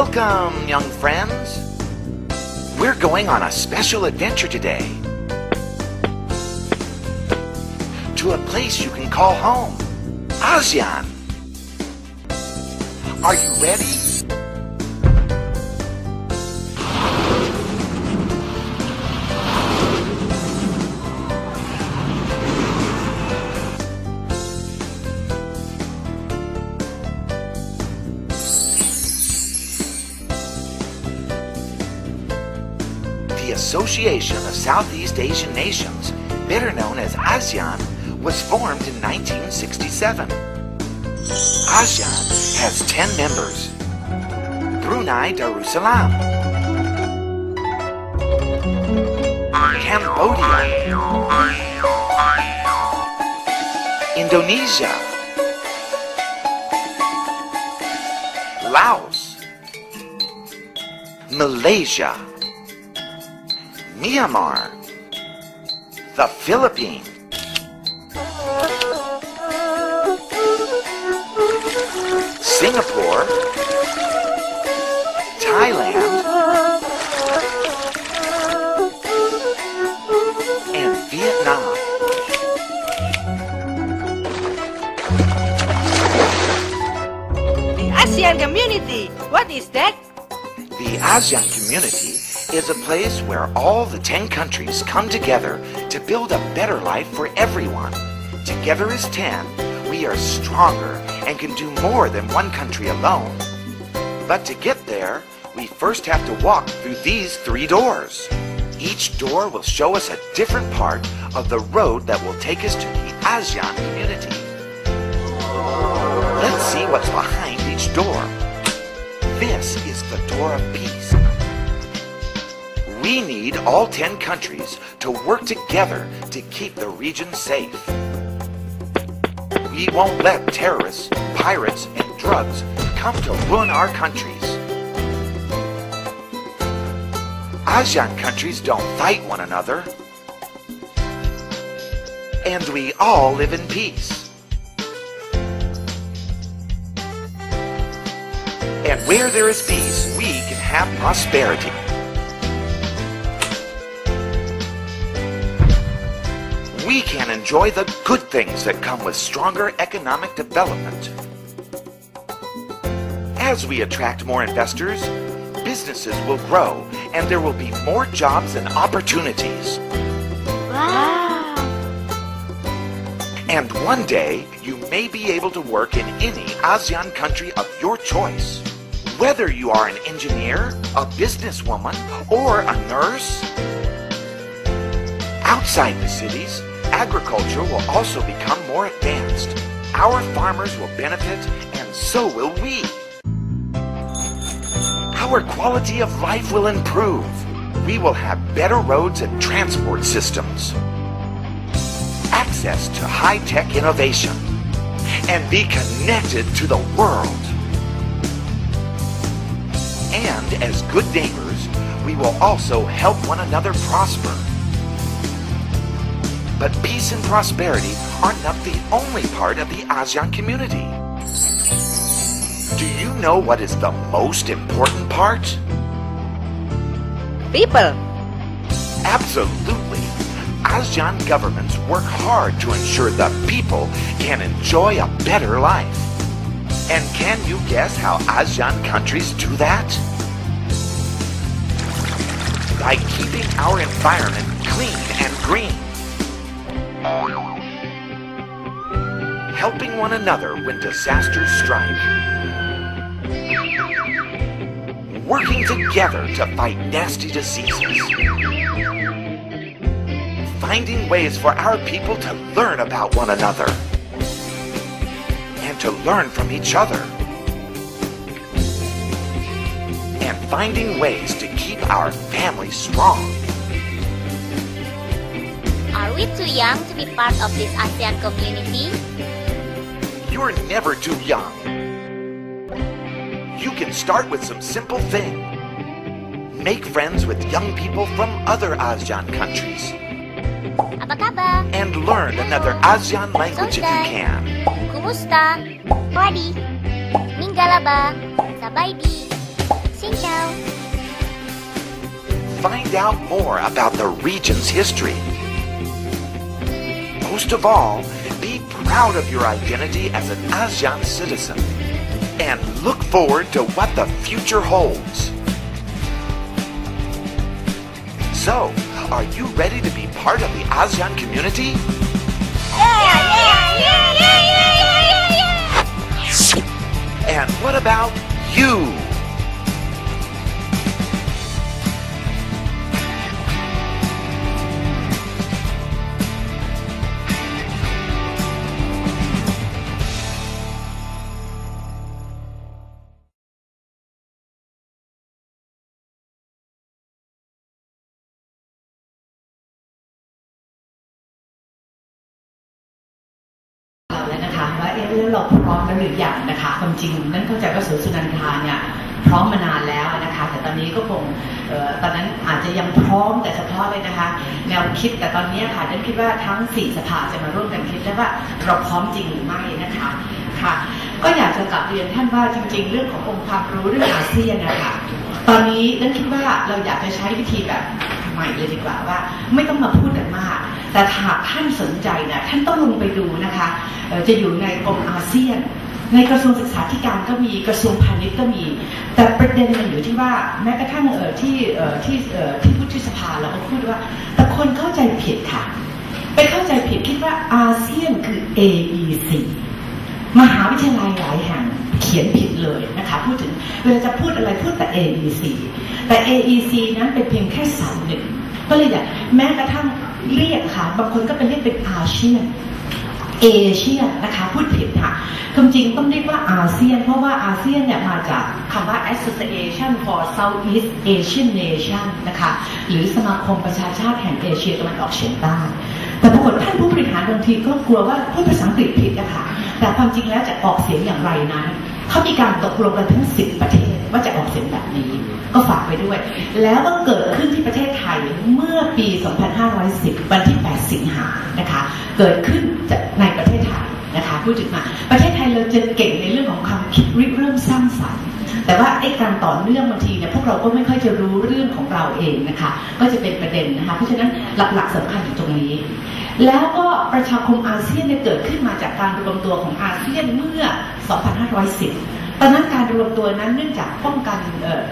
Welcome, young friends. We're going on a special adventure today. To a place you can call home, ASEAN. Are you ready? Association of Southeast Asian Nations, better known as ASEAN, was formed in 1967. ASEAN has 10 members. Brunei Darussalam, Cambodia, Indonesia, Laos, Malaysia, Myanmar, the Philippines, Singapore, Thailand, and Vietnam. The ASEAN community. What is that? The ASEAN community is a place where all the 10 countries come together to build a better life for everyone. Together as 10, we are stronger and can do more than one country alone. But to get there, we first have to walk through these three doors. Each door will show us a different part of the road that will take us to the ASEAN community. Let's see what's behind each door. This is the door of peace. We need all 10 countries to work together to keep the region safe. We won't let terrorists, pirates, and drugs come to ruin our countries. ASEAN countries don't fight one another. And we all live in peace. And where there is peace, we can have prosperity. We can enjoy the good things that come with stronger economic development. As we attract more investors, businesses will grow and there will be more jobs and opportunities. Wow. And one day, you may be able to work in any ASEAN country of your choice. Whether you are an engineer, a businesswoman, or a nurse. Outside the cities, agriculture will also become more advanced. Our farmers will benefit, and so will we. Our quality of life will improve. We will have better roads and transport systems access to high-tech innovation, and be connected to the world. And as good neighbors, we will also help one another prosper. But peace and prosperity are not the only part of the ASEAN community. Do you know what is the most important part? People. Absolutely. ASEAN governments work hard to ensure the people can enjoy a better life. And can you guess how ASEAN countries do that? By keeping our environment clean and green. Helping one another when disasters strike. Working together to fight nasty diseases finding ways for our people to learn about one another and to learn from each other and finding ways to keep our family strong. We too young to be part of this ASEAN community? You're never too young. You can start with some simple thing. Make friends with young people from other ASEAN countries Apa kabar? and learn another ASEAN language if you can. Kumusta? Howdy. Mingalaba. Sabaydi. Xin. Find out more about the region's history. Most of all, be proud of your identity as an ASEAN citizen and look forward to what the future holds. So, are you ready to be part of the ASEAN community? Yeah, yeah, yeah, And what about you? อมแล้วหรือยังนะคะความจริงนั้นเข้าใจว่าสวนสุนันทาเนี่ยพร้อมมานานแล้วนะคะ แต่ตอนนี้ก็คงออตอนนั้นอาจจะยังพร้อมแต่เฉพาะเลยนะคะ แนวคิดแต่ตอนนี้ค่ะฉันคิดว่าทั้งสี่สภาจะมาร่วมกันคิดได้ว่าเราพร้อมจริงหรือไม่นะคะค่ะ ก็อยากจะกลับเรียนท่านว่าจริง ๆ เรื่องขององค์ความรู้เรื่องอาเซียนนะคะตอนนี้นั่นคิดว่าเราอยากจะใช้วิธีแบบใหม่เลยดีกว่าว่า ไม่ต้องมาพูดกันมาก แต่หากท่านสนใจเนี่ยท่านต้องลงไปดูนะคะจะอยู่ในกรมอาเซียน ในกระทรวงศึกษาธิการก็มีกระทรวงพาณิชย์ก็มี แต่ประเด็นมันอยู่ที่ว่าแม้กระทั่งเอ่อที่เอ่อที่เอ่อที่พุทธสภาเราก็พูดว่า แต่คนเข้าใจผิดค่ะ ไปเข้าใจผิดคิดว่าอาเซียนคือ AEC มหาวิทยาลัยหลายแห่งเขียนผิดเลยนะคะพูดถึงเวลาจะพูดอะไรพูดแต่ AEC แต่ AEC นั้นเป็นเพียงแค่สามหนึ่งก็เลยอยากแม้กระทั่งเรียกค่ะ บางคนก็ไปเรียกเป็นอาเซียน เอเชียนะคะพูดผิดค่ะความจริงต้องเรียกว่าอาเซียน เพราะว่าอาเซียนเนี่ยมาจากคำว่า Association for Southeast Asian Nation นะคะหรือสมาคมประชาชาติแห่งเอเชียตะวันออกเฉียงใต้แต่ปรากฏท่านผู้บริหารบางทีก็กลัวว่าพูดภาษาอังกฤษผิดนะคะแต่ความจริงแล้วจะออกเสียงอย่างไรนั้นเขามีการตกลงกันทั้ง 10 ประเทศ ว่าจะออกเสียงแบบนี้ ก็ฝากไว้ด้วย แล้วก็เกิดขึ้นที่ประเทศไทยเมื่อปี 2510 วันที่ 8 สิงหานะคะ เกิดขึ้นในประเทศไทยนะคะพูดถึงมาประเทศไทยเราจะเก่งในเรื่องของความคิดริเริ่มสร้างสรรค์แต่ว่าไอ้การต่อเนื่องบางทีเนี่ยพวกเราก็ไม่ค่อยจะรู้เรื่องของเราเองนะคะ ก็จะเป็นประเด็นนะคะ เพราะฉะนั้นหลักๆสำคัญอยู่ตรงนี้ แล้วก็ประชาคมอาเซียนเนี่ยเกิดขึ้นมาจากการรวมตัวของอาเซียนเมื่อ 2510 ตอนนั้นการรวมตัวนั้นเนื่องจากป้องกัน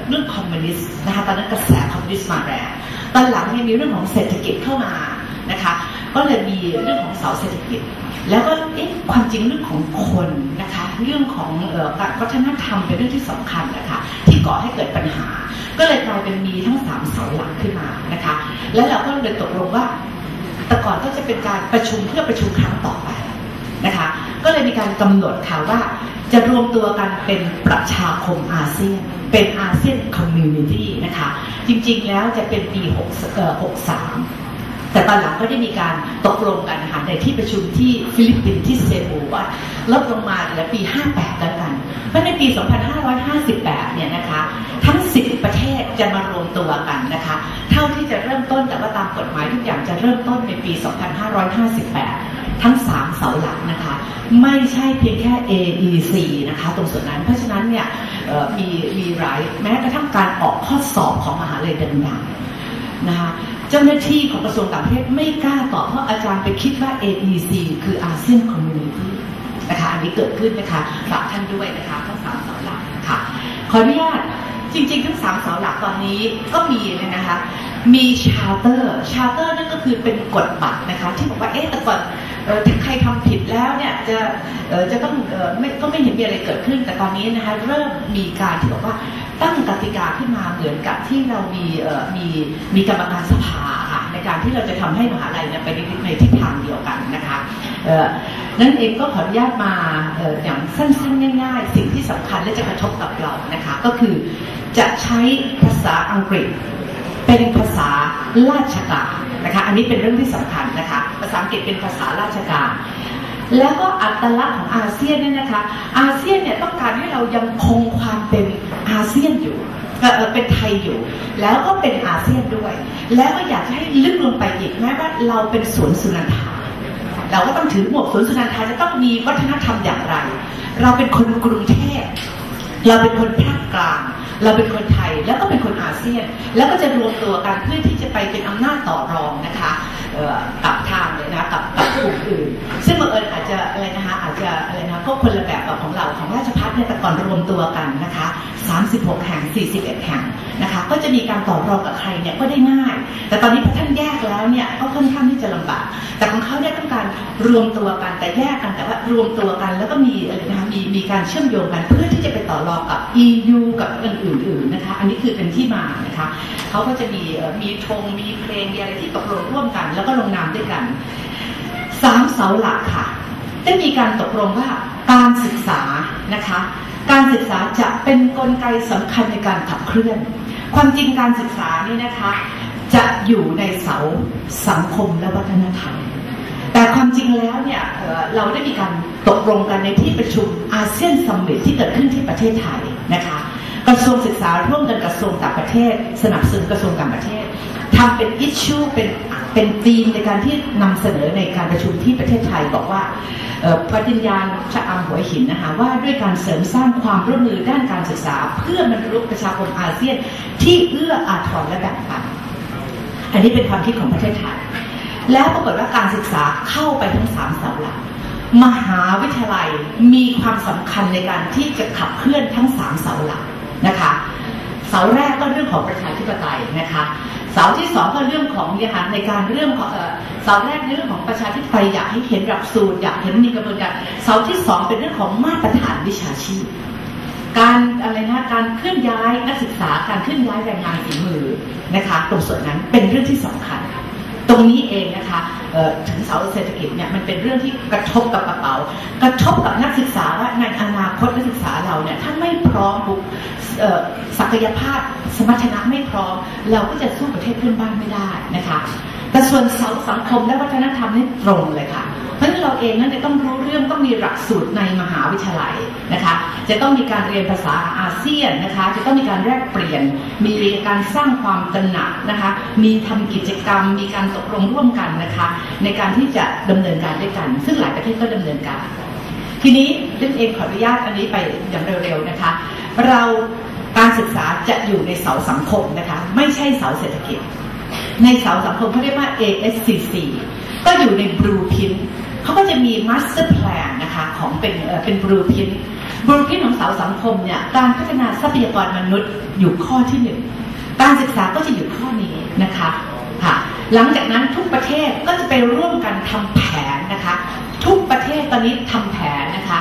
เรื่องคอมมิวนิสต์นะคะตอนนั้นกระแสคอมมิวนิสต์มาแรงตอนหลังเนี่ยมีเรื่องของเศรษฐกิจเข้ามานะคะก็เลยมีเรื่องของเสาเศรษฐกิจ แล้วก็เอ๊ะความจริงเรื่องของคนนะคะเรื่องของการวัฒนธรรมเป็นเรื่องที่สำคัญนะคะที่ก่อให้เกิดปัญหา ก็เลยกลายเป็นมีทั้งสามเสาหลักขึ้นมานะคะแล้วเราก็เลยตกลงว่าแต่ก่อนก็จะเป็นการประชุมเพื่อประชุมครั้งต่อไป นะคะ ก็เลยมีการกำหนดค่ะว่า จะรวมตัวกันเป็นประชาคมอาเซียน เป็นอาเซียนคอมมูนิตี้นะคะ จริงๆแล้วจะเป็นปี6 63 แต่ตอนหลังก็ได้มีการตกลงกันนะคะในที่ประชุมที่ฟิลิปปินส์ที่เซบูว่าลดลงมาเหลือปี 58 แล้วกัน เพราะในปี 2558 เนี่ยนะคะทั้ง 10 ประเทศจะมารวมตัวกันนะคะ เท่าที่จะเริ่มต้นแต่ว่าตามกฎหมายทุกอย่างจะเริ่มต้นในปี 2558 ทั้ง 3 เสาหลักนะคะ ไม่ใช่เพียงแค่ AEC นะคะตรงส่วนนั้น เพราะฉะนั้นเนี่ยมีมีหลายแม้กระทั่งการออกข้อสอบของมหาลัยดังๆนะคะ จ้าหน้าที่ของกระทรวงต่างประเทศไม่กล้าตอบเพราะอาจารย์ไปคิดว่า AEC คืออาเซียนคอมมูนิตี้นะคะอันนี้เกิดขึ้นนะคะฝากท่านด้วยนะคะทั้งสามเสาหลักค่ะขออนุญาตจริงๆ ทั้งสามเสาหลักตอนนี้ก็มีเลยนะคะมีชาร์เตอร์ชาร์เตอร์นั่นก็คือเป็นกฎบัตรนะคะที่บอกว่าเอ๊ะแต่ก่อนถ้าใครทำผิดแล้วเนี่ยจะเอ่อจะต้องเออไม่ก็ไม่เห็นมีอะไรเกิดขึ้น แต่ตอนนี้นะคะเริ่มมีการที่บอกว่า ตั้งกติกาขึ้นมาเหมือนกับที่เรามีมีมีกรรมการสภาค่ะในการที่เราจะทำให้มหาลัยเนี่ยไปในทิศทางเดียวกันนะคะนั่นเองก็ขออนุญาตมาเอ่ออย่างสั้นๆง่ายๆ สิ่งที่สำคัญและจะกระทบกับเรานะคะก็คือจะใช้ภาษาอังกฤษ เป็นภาษาราชการนะคะอันนี้เป็นเรื่องที่สำคัญนะคะภาษาอังกฤษเป็นภาษาราชการ แล้วก็อัตลักษณ์ของอาเซียนเนี่ยนะคะ อาเซียนเนี่ยต้องการให้เรายังคงความเป็นอาเซียนอยู่เออเป็นไทยอยู่ แล้วก็เป็นอาเซียนด้วย แล้วก็อยากให้ลึกลงไปอีกแม้ว่าเราเป็นสวนสุนันทาเราก็ต้องถือหมวกสวนสุนันทาจะต้องมีวัฒนธรรมอย่างไร เราเป็นคนกรุงเทพเราเป็นคนภาคกลาง เราเป็นคนไทยแล้วก็เป็นคนอาเซียน แล้วก็จะรวมตัวกันเพื่อที่จะไปเป็นอำนาจต่อรองนะคะกับทางเลยนะกับ กับกลุ่มอื่น ซึ่งบังเอิญอาจจะอะไรนะคะอาจจะอะไรนะก็คนละแบบกับของเราของราชพัฒน์เนี่ยแต่ก่อนรวมตัวกันนะคะ 36 แห่ง 41 แห่งนะคะ ก็จะมีการต่อรองกับใครเนี่ยก็ได้ง่าย แต่ตอนนี้พอท่านแยกแล้วเนี่ยก็ค่อนข้างที่จะลำบาก แต่ของเขาเนี่ยต้องการรวมตัวกันแต่แยกกันแต่ว่ารวมตัวกันแล้วก็มีอะไรนะคะมีมีการเชื่อมโยงกันเพื่อที่จะไปต่อรองกับ EU กับอื่นๆนะคะ อันนี้คือเป็นที่มานะคะเขาก็จะมีมีธงมีเพลงมีอะไรที่ตกลงร่วมกัน แล้วก็ลงนามด้วยกัน สามเสาหลักค่ะ ได้มีการตกลงว่าการศึกษานะคะ การศึกษาจะเป็นนกลไกสำคัญในการขับเคลื่อน ความจริงการศึกษานี่นะคะ จะอยู่ในเสาสังคมและวัฒนธรรมแต่ความจริงแล้วเนี่ยเราได้มีการตกลงกันในที่ประชุมอาเซียนซัมมิตที่เกิดขึ้นที่ประเทศไทยนะคะกระทรวงศึกษาร่วมกันกระทรวงต่างประเทศ สนับสนุนกระทรวงต่างประเทศทำเป็นอิชชูเป็น เป็นธีมในการที่นำเสนอในการประชุมที่ประเทศไทยบอกว่าปฏิญญาณชะอำหัวหินนะคะว่าด้วยการเสริมสร้างความร่วมมือด้านการศึกษา เพื่อบรรลุประชาคมอาเซียน ที่เอื้ออาทรและแบ่งปันอันนี้เป็นความคิดของประเทศไทย แล้วปรากฏว่าการศึกษาเข้าไปทั้งสามเสาหลักมหาวิทยาลัยมีความสำคัญในการที่จะขับเคลื่อนทั้งสามเสาหลักนะคะเสาแรกก็เรื่องของประชาธิปไตยนะคะ เสาที่สองก็เรื่องของเนี่ยค่ะในการเรื่องของเสาแรกในเรื่องของประชาธิปไตยอยากให้เห็นหลักสูตรอยากเห็นมีกระบวนการเสาที่สองเป็นเรื่องของมาตรฐานวิชาชีพ การอะไรนะการเคลื่อนย้ายนักศึกษาการเคลื่อนย้ายแรงงานฝีมือนะคะตรงส่วนนั้นเป็นเรื่องที่สำคัญ ตรงนี้เองนะคะถึงเสาเศรษฐกิจเนี่ยมันเป็นเรื่องที่กระทบกับกระเป๋า กระทบกับนักศึกษาว่าในอนาคตนักศึกษาเราเนี่ยถ้าไม่พร้อมบุศักยภาพสมรรถนะไม่พร้อม เราก็จะสู้ประเทศเพื่อนบ้านไม่ได้นะคะ แต่ส่วนเสาสังคมและวัฒนธรรมนี่ตรงเลยค่ะ เพราะฉะนั้นเราเองนั้นจะต้องรู้เรื่องต้องมีหลักสูตรในมหาวิทยาลัยนะคะ จะต้องมีการเรียนภาษาอาเซียนนะคะ จะต้องมีการแลกเปลี่ยน มีการสร้างความตระหนักนะคะ มีทำกิจกรรม มีการตกลงร่วมกันนะคะ ในการที่จะดำเนินการด้วยกัน ซึ่งหลายประเทศก็ดำเนินการ ทีนี้ดิฉันเองขออนุญาตอันนี้ไปอย่างเร็วๆนะคะ เราการศึกษาจะอยู่ในเสาสังคมนะคะ ไม่ใช่เสาเศรษฐกิจ ในเสาสังคมเขาเรียกว่า ASCC ก็อยู่ใน Blueprint เขาก็จะมี Master Plan นะคะของเป็นเอ่อเป็น Blueprint Blueprint ของเสาสังคมเนี่ยการพัฒนาทรัพยากรมนุษย์อยู่ข้อที่หนึ่งการศึกษาก็จะอยู่ข้อนี้นะคะค่ะหลังจากนั้นทุกประเทศก็จะไปร่วมกันทำแผนนะคะ ทุกประเทศตอนนี้ทำแผนนะคะ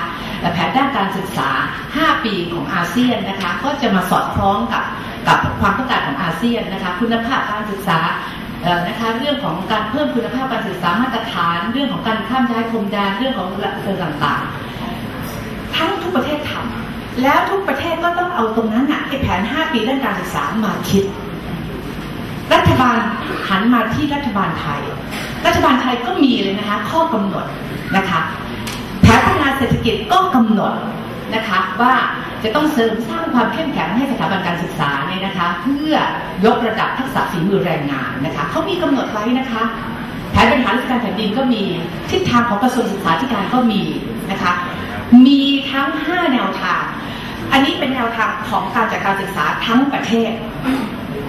แผนด้านการศึกษา 5 ปีของอาเซียนนะคะ ก็จะมาสอดคล้องกับ กับความต้องการของอาเซียนนะคะคุณภาพการศึกษานะคะเรื่องของการเพิ่มคุณภาพการศึกษามาตรฐาน เรื่องของการข้ามย้ายพรมแดนเรื่องของหลักเรื่องต่างๆ ทั้งทุกประเทศทำแล้วทุกประเทศก็ต้องเอาตรงนั้นน่ะไอแผน 5 ปีด้านการศึกษามาคิด รัฐบาลหันมาที่รัฐบาลไทย รัฐบาลไทยก็มีเลยนะคะข้อกำหนดนะคะแผนพัฒนาเศรษฐกิจก็กำหนดนะคะว่าจะต้องเสริมสร้างความเข้มแข็งให้สถาบันการศึกษา พื่อยกระดับทักษะฝีมือแรงงานนะคะเขามีกำหนดไว้นะคะแผนบริหารราชการแผ่นดินก็มีทิศทางของกระทรวงศึกษาธิการก็มีนะคะมีทั้ง 5 แนวทาง อันนี้เป็นแนวทางของการจัดการศึกษาทั้งประเทศ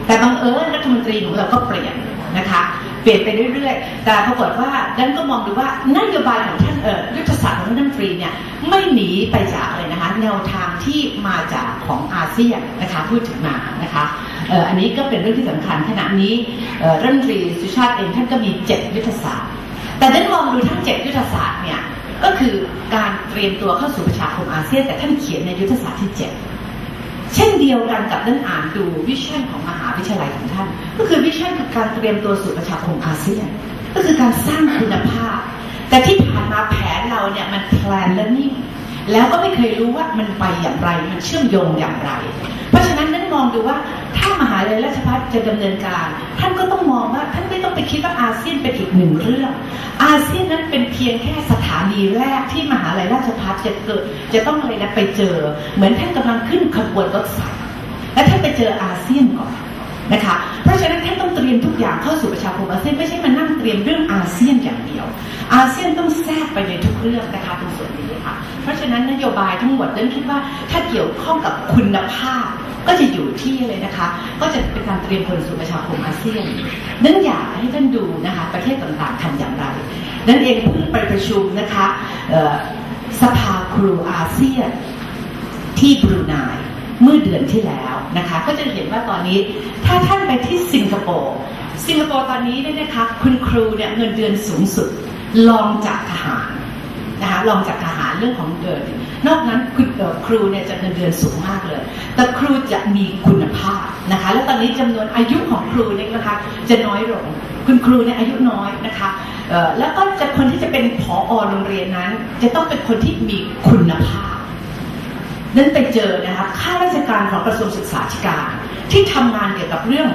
แต่บังเอิญรัฐมนตรีของเราก็เปลี่ยนนะคะ ปลี่ยนไปเรื่อยๆ แต่ปรากฏว่าดันก็มองดูว่านโยบายของท่านเอ่อยุทธศาสตร์ของท่านรัฐมนตรีเนี่ยไม่หนีไปจากเลยนะคะแนวทางที่มาจากของอาเซียนนะคะพูดถึงมานะคะเอ่ออันนี้ก็เป็นเรื่องที่สำคัญขณะนี้เอ่อรัฐมนตรีสุชาติเองท่านก็มีเจ็ดยุทธศาสตร์ แต่ดันมองดูทั้งเจ็ดยุทธศาสตร์เนี่ยก็คือการเตรียมตัวเข้าสู่ประชาคมอาเซียน แต่ท่านเขียนในยุทธศาสตร์ที่เจ็ด เช่นเดียวกันกับท่นอ่านดูวิชั่นของมหาวิทยาลัยของท่าน ก็คือวิชั่นคือการเตรียมตัวสู่ประชาคมอาเซียน ก็คือการสร้างคุณภาพ แต่ที่ผ่านมาแผนเราเนี่ยมันแพลนและนิ่ง แล้วก็ไม่เคยรู้ว่ามันไปอย่างไร มันเชื่อมโยงอย่างไร เพราะฉะนั้นนั่นมองดูว่าถ้ามหาลัยราชภัฏจะดำเนินการ ท่านก็ต้องมองว่าท่านไม่ต้องไปคิดว่าอาเซียนเป็นอีกหนึ่งเรื่อง อาเซียนนั้นเป็นเพียงแค่สถานีแรกที่มหาลัยราชภัฏจะเกิด จะต้องอะไรนะไปเจอ เหมือนท่านกำลังขึ้นขบวนรถไฟและท่านไปเจออาเซียนก่อน นะคะ เพราะฉะนั้นท่านต้องเตรียมทุกอย่างเข้าสู่ประชาคมอาเซียนไม่ใช่มานั่งเตรียมเรื่องอาเซียนอย่างเดียว อาเซียนต้องแทรกไปในทุกเรื่องนะคะตรงส่วนนี้ค่ะ เพราะฉะนั้นนโยบายทั้งหมดนั้นคิดว่าถ้าเกี่ยวข้องกับคุณภาพก็จะอยู่ที่เลยนะคะ ก็จะเป็นการเตรียมคนสู่ประชาคมอาเซียนนั้นอยากให้ท่านดูนะคะ ประเทศต่างๆทำอย่างไร นั่นเองเพิ่งไปประชุมนะคะสภาครูอาเซียนที่บรูไน เมื่อเดือนที่แล้วนะคะ ก็จะเห็นว่าตอนนี้ถ้าท่านไปที่สิงคโปร์สิงคโปร์ตอนนี้เนี่ยนะคะคุณครูเนี่ยเงินเดือนสูงสุดรองจากทหารนะคะรองจากทหารเรื่องของเดือนนอกนั้นคุณครูเนี่ยจะเงินเดือนสูงมากเลย แต่ครูจะมีคุณภาพนะคะ แล้วตอนนี้จำนวนอายุของครูเนี่ยนะคะจะน้อยลง คุณครูเนี่ยอายุน้อยนะคะแล้วก็จะคนที่จะเป็นผอโรงเรียนนั้น จะต้องเป็นคนที่มีคุณภาพ นั้นไปเจอนะคะข้าราชการของกระทรวงศึกษาธิการ ที่ทำงานเกี่ยวกับเรื่อง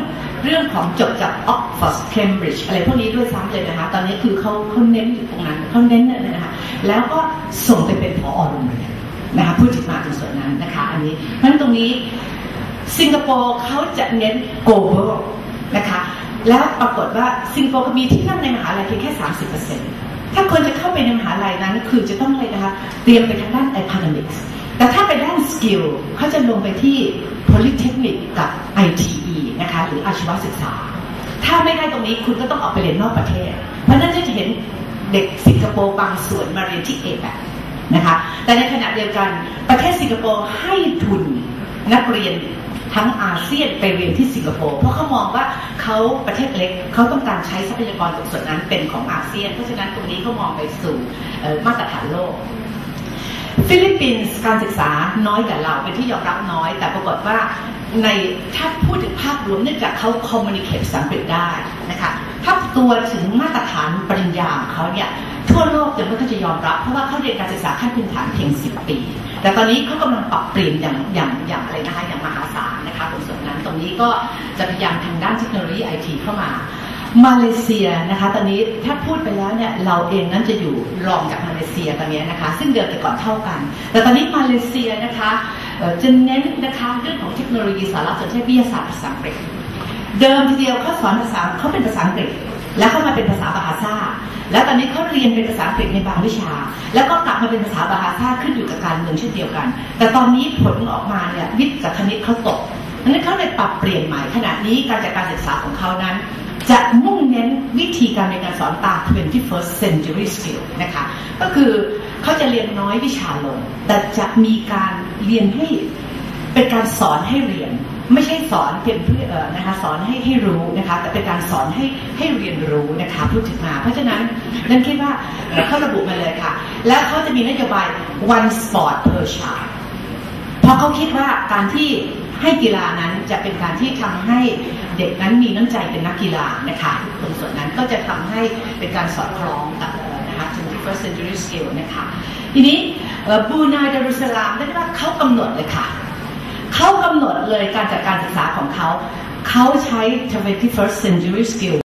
เรื่องของจบจากออกฟอร์ดเคมบริดจ์อะไรพวกนี้ด้วยซ้ำเลยนะคะ ตอนนี้คือเขาเขาเน้นอยู่ตรงนั้นเขาเน้นเลยนะคะแล้วก็ส่งไปเป็นผอโรงเรียนนะคะพูดถึงมาถึงส่วนนั้นนะคะ อันนี้เพราะฉะนั้นตรงนี้สิงคโปร์เขาจะเน้น global นะคะแล้วปรากฏว่าสิงคโปร์มีที่นั่งในมหาลัยเพียงแค่30%ถ้าคนจะเข้าไปในมหาลัยนั้น คือจะต้องเลยนะคะ เตรียมไปทางด้าน economics แต่ถ้าไปด้านสกิลเขาจะลงไปที่ polytechnic กับ ITE นะคะหรืออาชีวศึกษา ถ้าไม่ได้ตรงนี้คุณก็ต้องออกไปเรียนนอกประเทศ เพราะนั้นจะเห็นเด็กสิงคโปร์บางส่วนมาเรียนที่เอแบบนะคะแต่ในขณะเดียวกันประเทศสิงคโปร์ให้ทุนนักเรียนทั้งอาเซียนไปเรียนที่สิงคโปร์เพราะเขามองว่าเขาประเทศเล็กเขาต้องการใช้ทรัพยากรตรงส่วนนั้นเป็นของอาเซียน เพราะฉะนั้นตรงนี้เขามองไปสู่มาตรฐานโลก ฟิลิปปินส์การศึกษาน้อยกว่าเราเป็นที่ยอมรับน้อย แต่ปรากฏว่าในถ้าพูดถึงภาพรวมเนื่องจากเขาคอมมูนิเคชภาษาอังกฤษได้นะคะถ้าตัวถึงมาตรฐานปริญญาของเขาเนี่ยทั่วโลกจะไม่ค่อยจะยอมรับ เพราะว่าเขาเรียนการศึกษาขั้นพื้นฐานเพียง 10 ปี แต่ตอนนี้เขากำลังปรับเปลี่ยนอย่างอย่างอย่างอะไรนะคะอย่างมหาศาลนะคะตรงส่วนนั้นตรงนี้ก็จะพยายามทางด้านเทคโนโลยีไอทีเข้ามา มาเลเซียนะคะ ตอนนี้ถ้าพูดไปแล้วเนี่ยเราเองนั้นจะอยู่รองจากมาเลเซียตอนนี้นะคะ ซึ่งเดิมแต่ก่อนเท่ากัน แต่ตอนนี้มาเลเซียนะคะจะเน้นนะคะเรื่องของเทคโนโลยีสารสนเทศวิทยาศาสตร์ภาษาอังกฤษเดิมทีเดียวเขาสอนภาษาเขาเป็นภาษาอังกฤษ แล้วเขามาเป็นภาษาบาฮาซาแล้วตอนนี้เขาเรียนเป็นภาษาอังกฤษในบางวิชา แล้วก็กลับมาเป็นภาษาบาฮาซาขึ้นอยู่กับการเมืองเช่นเดียวกัน แต่ตอนนี้ผลออกมาเนี่ยวิทย์กับคณิตเขาตกดังนั้นเขาเลยปรับเปลี่ยนใหม่ขณะนี้การจัดการศึกษาของเขานั้น จะมุ่งเน้นวิธีการในการสอนตาม 21st century skill นะคะ ก็คือเขาจะเรียนน้อยวิชาลง แต่จะมีการเรียนให้เป็นการสอนให้เรียน ไม่ใช่สอนเพียงเพื่อนะคะสอนให้ให้รู้นะคะ แต่เป็นการสอนให้ให้เรียนรู้นะคะพูดถึงมา เพราะฉะนั้นนั่นคิดว่าเขาระบุมาเลยค่ะ และเขาจะมีนโยบาย one sport per child เพราะเขาคิดว่าการที่ ให้กีฬานั้นจะเป็นการที่ทำให้เด็กนั้นมีน้ำใจเป็นนักกีฬานะคะตรงส่วนนั้นก็จะทำให้เป็นการสอดคล้องกับเอ่อนะคะ 21st century skill นะคะทีนี้บูนายดารุสลามเรียกว่าเขากำหนดเลยค่ะเขากำหนดเลยการจัดการศึกษาของเขาเขาใช้ 21st century skill